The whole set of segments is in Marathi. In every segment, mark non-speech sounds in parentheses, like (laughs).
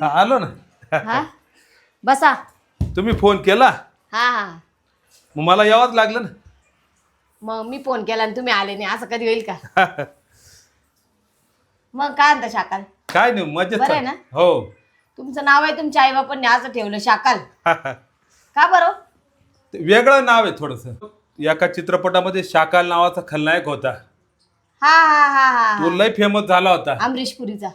हा, आलो ना. हा? बसा. तुम्ही फोन केला? हा हा. मग मला यावंच लागलं मग मी फोन केला आणि तुम्ही आले नाही. असं कधी होईल का? ना मग काय म्हणता शाकाल? काय नाही मजेत बरं आहे चाल- ना? हो. तुमचं नाव आहे तुमच्या आई बापांनी असं ठेवलं शाकाल. का बरं? ते वेगळं नाव आहे थोडस. एका चित्रपटामध्ये शाकाल नावाचा खलनायक होता. हा हा हा हा तो लय फेमस झाला होता. अमरीश पुरीचा.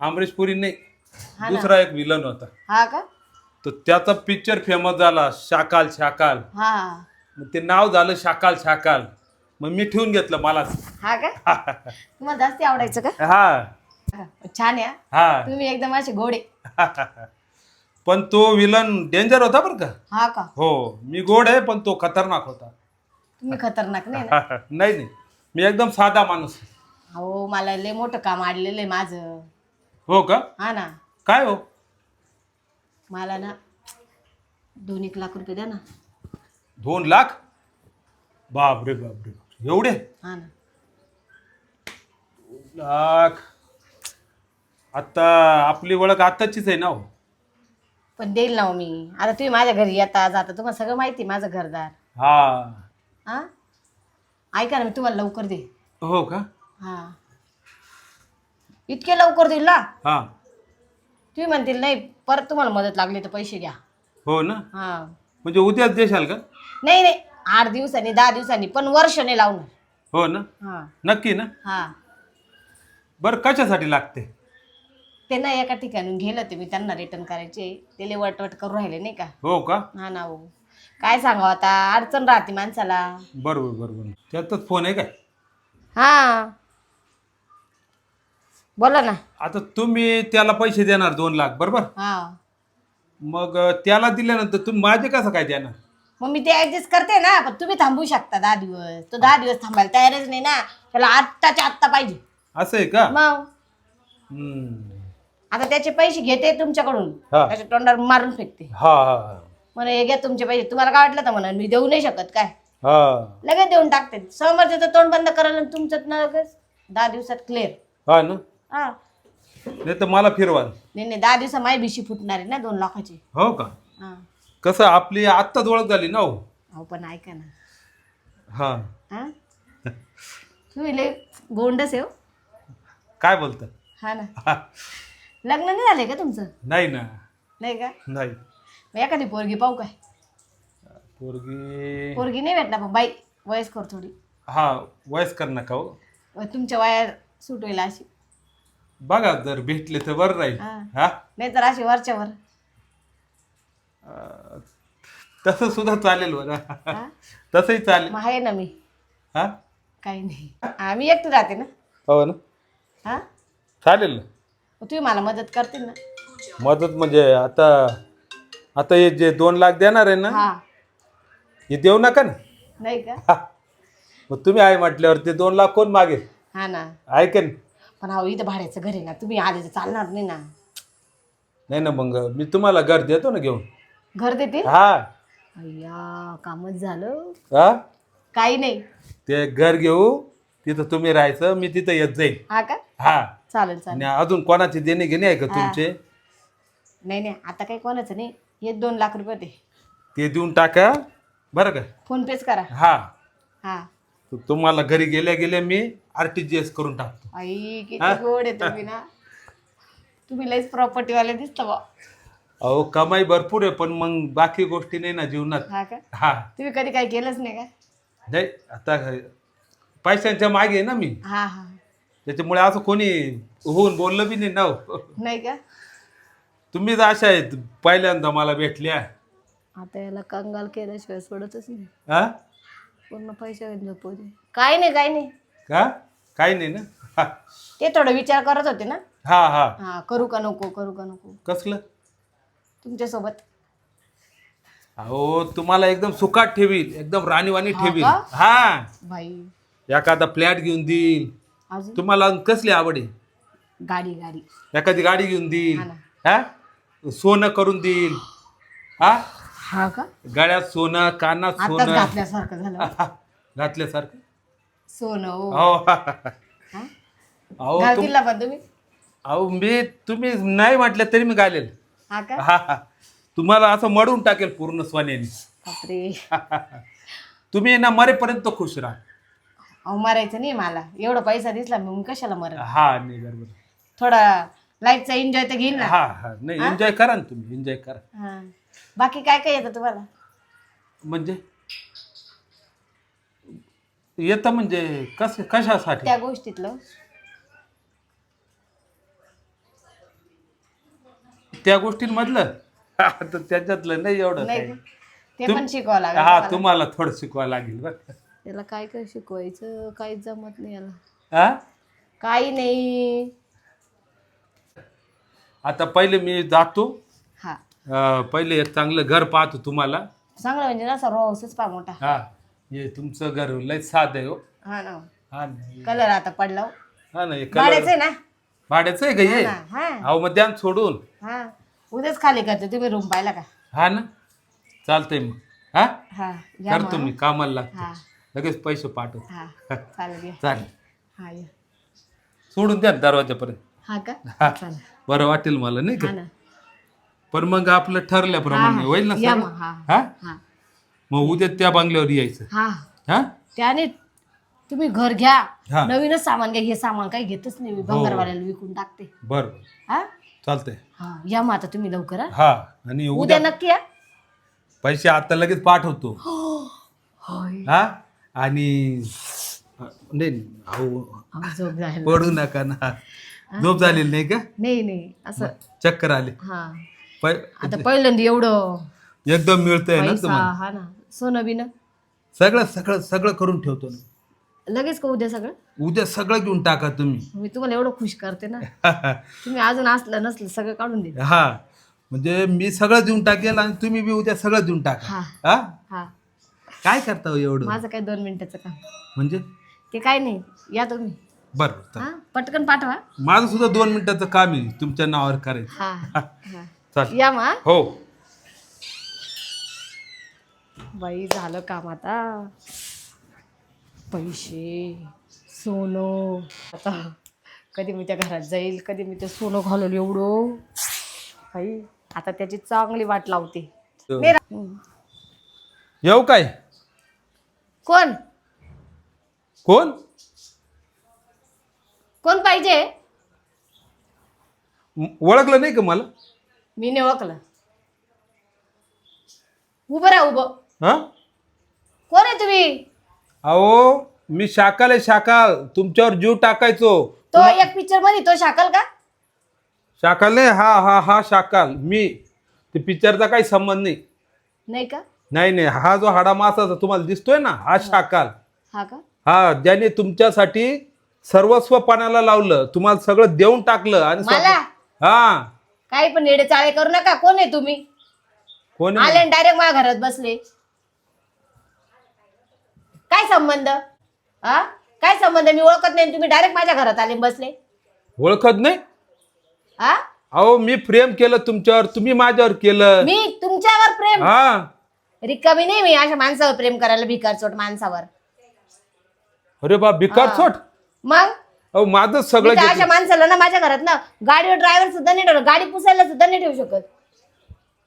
अमरीश पुरी नाही. हा ना. दुसरा एक विलन होता. हा का? तर त्याचा पिक्चर फेमस झाला शाकाल शाकाल. हा. मग ते नाव झालं शाकाल शाकाल. मग मी ठेवून घेतलं मला. हा का? तुम्हाला जास्ती आवडायचं का? हा. हा. छान आहे हा. तुम्ही एकदम असे गोडे. पण तो विलन डेंजर होता बरं का? हा का? हो. मी गोड आहे पण तो खतरनाक होता. तुम्ही खतरनाक नाही ना? नाही नाही. मी एकदम साधा माणूस आहे. हो मला लय मोठं काम आडलेलं आहे माझं. हो का? हा ना. काय हो? मला ना दोन एक लाख रुपये द्या ना. दोन लाख? बापरे बापरे बापरे. एवढे? हा ना. लाख. आता आपली ओळख आत्ताचीच आहे ना हो? पण देईल ना हो मी. आता तुम्ही माझ्या घरी येता जाता. तुम्हाला सगळं माहिती आहे माझं घरदार. हा. हा? ऐका ना मी तुम्हाला लवकर दे. हो का? हा. इतके लवकर देईल ना? हा. तुम्ही म्हणतील नाही परत तुम्हाला मदत लागली तर पैसे द्या हो ना? हा. म्हणजे उद्याच देशाल का? नाही नाही आठ दिवसांनी दहा दिवसांनी पण वर्ष नाही लावणार. हो ना? हा. नक्की ना? हा. बरं कशासाठी लागते? ते ना एका ठिकाणून गेलं ते मी त्यांना रिटर्न करायचे. ते लय वटवट करून राहिले नाही का? हो का? हा ना हो. काय सांगावं आता? अडचण राहते माणसाला. बरोबर बरोबर. त्यातच फोन आहे काय? हा. बोला ना. आता तुम्ही त्याला पैसे देणार दोन लाख बरोबर? हा. मग अं, त्याला दिल्यानंतर तुम्ही माझे कसं काय देणार? मग मी ते ऍडजस्ट करते ना पण तुम्ही थांबू शकता दहा दिवस. तो दहा दिवस थांबायला तयारच नाही ना. त्याला आत्ताच्या आत्ता पाहिजे. असं आहे का? मग? हम्म. आता त्याचे पैसे घेते तुमच्याकडून. हा. त्याच्या तोंडावर मारून फेकते. हा हा म्हणे हे घ्या तुमचे पैसे. तुम्हाला काय वाटलं तर म्हणा मी देऊ नाही शकत काय? हा. लगेच देऊन टाकते. समोरचं तोंड बंद करायला आणि तुमचं लगेच दहा दिवसात क्लिअर हा ना. हा. नाही तर मला फिरवाल नाही नाही दहा दिवसा माझी भिशी फुटणार आहे ना दोन लाखाची. हो का? हा. कसं आपली आत्ताच ओळख झाली ना हो? अहो पण ऐका ना. हा. हा? तुम्ही लय गोंडस आहे हो. काय बोलत? हा ना. लग्न नाही झालंय का तुमचं? नाही ना. नाही का? नाही. मग एखादी पोरगी पाहू काय? पोरगी पोरगी नाही भेटणार पण बाई वयस्कर थोडी. हा वयस्कर नका हो. तुमच्या वया सूट होईल अशी. बघा जर भेटले तर बरं राहील. हा. हा? नाही तर अशी वरच्यावर अं, तसं सुद्धा चालेल बघा हा? तसंही चालेल. मग आहे ना मी. हा? काही नाही. आम्ही एकटी राहते ना. हो ना. हा? चालेल ना. मग तुम्ही मला मदत करते ना. मदत म्हणजे आता आता हे जे दोन लाख देणार आहे ना हा. हे देऊ नका ना. नाही का? हा. मग तुम्ही आहे म्हटल्यावर ते दोन लाख कोण मागेल? हा ना. ऐकेन पण अहो इथं भाड्याचं घर आहे ना तुम्ही आले तर चालणार नाही ना. नाही ना मग मी तुम्हाला घर देतो ना घेऊन. घर देतील हा. अय्या कामच झालं. हा? काही नाही. ते घर घेऊ तिथं तुम्ही राहायचं मी तिथं येत जाईल हा का? हा. चालेल चालेल. आणि अजून कोणाचे देणे घेणे आहे का तुमचे? नाही नाही आता काही कोणाचं नाही. हे दोन लाख रुपये ते देऊन टाका. बरं का? फोन पेच करा. हा. हा. तर तुम्हाला घरी गेल्या गेल्या मी आर टी जी एस करून टाकतो. आई किती गोड आहे तुम्ही ना. तुम्ही लईच प्रॉपर्टीवाले दिसता बा अहो कमाई भरपूर आहे पण मग बाकी गोष्टी नाही ना जीवनात. हा का? हा. तुम्ही कधी काही केलंच नाही का? नाही आता पैशांच्या मागे आहे ना मी. हा हा. त्याच्यामुळे असं कोणी होऊन बोललं बी नाही ना हो. नाही का? तुम्हीच अशा आहेत पहिल्यांदा मला भेटल्या. आता याला कंगाल केल्याशिवाय सोडतच नाही. हा? पूर्ण पैसे झोपू दे. काही नाही काही नाही. का? काही नाही ना? हा. ते थोडं विचार करत होते ना? हा हा. हा करू का नको करू का नको? कसलं? तुमच्यासोबत. अहो तुम्हाला एकदम सुखात ठेवील एकदम राणीवाणी हा ठेवील का? हा. बाई. एखादा फ्लॅट घेऊन देईल अजून? तुम्हाला कसली आवड आहे? गाडी गाडी. एखादी गाडी घेऊन देईल हा ना. हा? सोनं करून देईल हा? हा का? गळ्यात सोनं कानात आताच सोनं. घातल्यासारखं झालं. (laughs) घातल्यासारखं. सोनं हो? अहो. तुम घालतील ना पण तुम्ही? अहो मी तुम्ही नाही म्हटलं तरी मी घालेल. हा का? हा हा. तुम्हाला असं मडून टाकेल पूर्ण सोन्याने. बापरे. (laughs) तुम्ही ना मरेपर्यंत खुश राहा. अहो मरायचं नाही मला. एवढा पैसा दिसला मी कशाला मरत हा नाही बरोबर. थोडा लाईफचा एन्जॉय तर घेईन ना. हा हा. नाही एन्जॉय करा ना तुम्ही एन्जॉय करा. हा. बाकी काय काय येतं तुम्हाला? म्हणजे? येतं म्हणजे कस कशासाठी? त्या गोष्टीतलं. त्या गोष्टींमधलं? तर त्याच्यातलं नाही एवढं नाही काही. ते तुम- पण शिकवावं लागेल हा तुम्हाला. तुम्हाला थोडं शिकवावं लागेल बरं त्याला काय काय शिकवायचं काहीच जमत नाही याला. हा काही नाही. आता पहिले मी जातो. हा. अं, पहिले एक चांगलं घर पाहतो तुम्हाला. चांगलं म्हणजे ना हाऊसच पा मोठा. हा हे तुमचं घर लय साध आहे हो. हा ना. हा ना कलर आता पडला हो. हा ना हे भाड्याचं आहे ना? भाड्याचं आहे का हे? हा हा. अहो मग द्या ना सोडून. हा. उद्याच खाली करते तुम्ही रूम पाहिला का? हा ना चालतंय मग. हा? हा या करतो मग. मी कामाला लागतो. लगेच पैसे पाठवतो. हा चालेल या चालेल. हा या. सोडून द्या ना दरवाजापर्यंत. हा का? हा. चालेल. बरं वाटेल मला नाही हा का ना. पण मग आपलं ठरल्याप्रमाणे हा, हा. होईल ना या सगळं? मग, हा. हा? हा. मग उद्या त्या बंगल्यावर यायचं. हा. हा? त्याने तुम्ही घर घ्या. हा. नवीनच सामान घ्या. हे सामान काही घेतच नाही मी. भंगारवाल्याला विकून टाकते. बर. हा? चालतंय. हा या मग आता तुम्ही लवकर हा? हा आणि उद्या उद्या नक्की या पैसे आता लगेच पाठवतो. होय. हा? आणि नाही अहो आम्ही झोप जायला पडू नका ना. झोप झालेली नाही का? नाही नाही. असं चक्कर आले. हा. पै आता पहिल्यांदा एवढं एकदम मिळतंय ना पैसा तुम्हाला? हा ना. सोनं बिनं? सगळं सगळं सगळं करून ठेवतो ना लगेच का उद्या सगळं? उद्या सगळं घेऊन टाका तुम्ही. मी तुम्हाला एवढं खुश करते ना. (laughs) तुम्ही अजून असलं नसलं सगळं काढून दे हा. म्हणजे मी सगळं देऊन टाकेल आणि तुम्ही बी उद्या सगळं देऊन टाका. हा. हा? हा. काय करता हो एवढं? माझं काय दोन मिनिटाचं काम. म्हणजे? ते काय नाही. या तुम्ही. बरं. हा? पटकन पाठवा. माझं सुद्धा दोन मिनिटाचं काम आहे. तुमच्या नावावर करायचं. हा. (laughs) हा. चालेल. या मा हो? बाई झालं काम आता. पैसे सोनं. आता कधी मी त्या घरात जाईल कधी मी ते सोनं घालवलं एवढं. बाई आता त्याची चांगली वाट लावते. नाही रा- हम्म. येऊ काय? कोण? कोण? कोण पाहिजे? म- ओळखलं नाही का मला? मी नाही ओळखलं. उभं राहा उभं. हा? कोण आहे तुम्ही? अहो मी शाकाल आहे शाकाल. तुमच्यावर जीव टाकायचो. तो एक पिक्चरमध्ये तो शाकल का? शाकाल नाही हा हा हा शाकाल. मी ते पिक्चरचा काही संबंध नाही. नाही का? नाही नाही हा जो हाडा मासाचा तुम्हाला दिसतोय ना हा शाकाल. हा का? हा ज्याने तुमच्यासाठी सर्वस्व पाण्याला लावलं तुम्हाला सगळं देऊन टाकलं आणि मला? स्वतः- हा. काही पण येडे चाळे करू नका. कोण आहे तुम्ही? कोण आहे? आले डायरेक्ट माझ्या घरात बसले. काय संबंध? हा काय संबंध? मी ओळखत नाही तुम्ही डायरेक्ट माझ्या घरात आले आणि बसले. ओळखत नाही? हा अहो मी प्रेम केलं तुमच्यावर तुम्ही माझ्यावर केलं. मी तुमच्यावर प्रेम? हा. रिकामी नाही मी अशा माणसावर प्रेम करायला भिकारचोट माणसावर. अरे बा भिकार. सोट मग? अहो माझं सगळं मी तर अशा घेतलं माणसाला ना माझ्या घरात ना गाडीवर ड्रायव्हर सुद्धा नाही ठेवलं गाडी पुसायला सुद्धा नाही ठेवू शकत.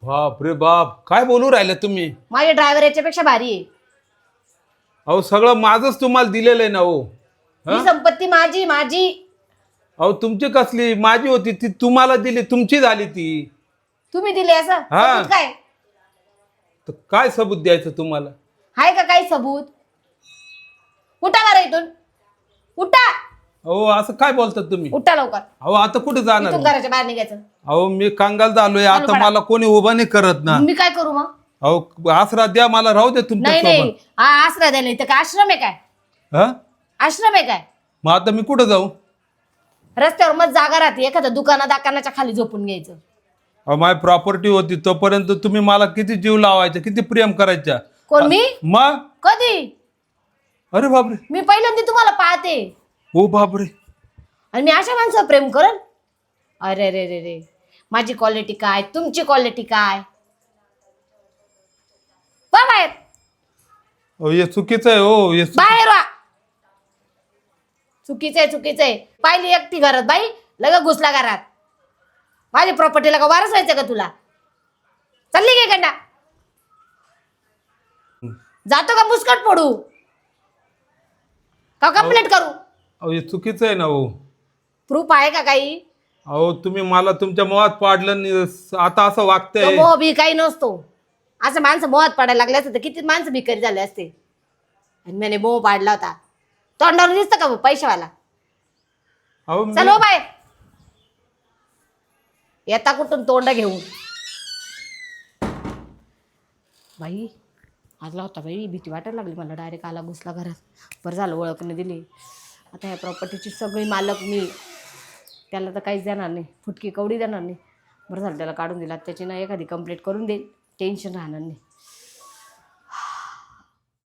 बाप रे बाप. काय बोलू राहिले तुम्ही? माझे ड्रायव्हर याच्यापेक्षा भारी आहे. अहो सगळं माझंच तुम्हाला दिलेलं आहे ना हो. ही संपत्ती माझी माझी. अहो तुमची कसली? माझी होती ती तुम्हाला दिली तुमची झाली ती. तुम्ही दिले असं? हा. सबूत काय? तर काय सबूत द्यायचं तुम्हाला? आहे का काही सबूत? उठा बरं इथून. उठा. अहो असं काय बोलतात तुम्ही? उठा लवकर. अहो आता कुठे जाणार इथून घराच्या बाहेर निघायचं. अहो मी कांगाल झालोय आता. मला कोणी उभा नाही करत ना. मी काय करू मग? अहो आसरा द्या मला राहू दे तुमच्या नाही नाही. सोबत हा आसरा द्यायला इथं काय? आश्रम आहे काय? हा? आश्रम आहे काय? मग आता मी कुठं जाऊ? रस्त्यावर मग जागा राहते. एखाद्या दुकाना दाकानाच्या खाली झोपून घ्यायचं. अहो माझी प्रॉपर्टी होती तोपर्यंत तुम्ही मला किती जीव लावायचा किती प्रेम करायचा? कोण मी? मग कधी? अरे बापरे. मी पहिल्यांदा तुम्हाला पाहते. ओ बापरे. आणि मी अशा माणसावर प्रेम करल? अरे रे रे रे माझी क्वालिटी काय? तुमची क्वालिटी काय? वा बाहेर. अहो हे चुकीचं आहे हो हे चु- बाहेर वा. चुकीचं आहे चुकीचं आहे. पाहिली एकटी घरात बाई? लगेच घुसला घरात. माझ्या प्रॉपर्टीला का वारस व्हायचं का तुला? चालली काय कंडा जातो का मुस्कट फोडू का कंप्लेंट करू? अहो हे चुकीचं आहे ना हो. प्रूफ आहे का काही? अहो तुम्ही मला तुमच्या मोहात पाडलं आता असं तो वागतंय मोह बी काही नसतो. असं माणसं मोहात पडायला लागले असते तर किती माणसं भिकारी झाले असते. आणि मैंने मोह पाडला होता. तोंडावर दिसतं का पैशावाला? अहो मी- चल हो बाय. येता कुठून तोंड घेऊन? बाई आजला होता बाई. भीती वाटायला लागली मला. डायरेक्ट आला घुसला घरात. बरं झालं ओळखणे दिली. आता ह्या प्रॉपर्टीची सगळी मालक मी. त्याला तर काहीच देणार नाही. फुटकी कवडी देणार नाही. बरं झालं त्याला काढून दिला. त्याची ना एखादी कंप्लेंट करून देईल. टेन्शन राहणार नाही.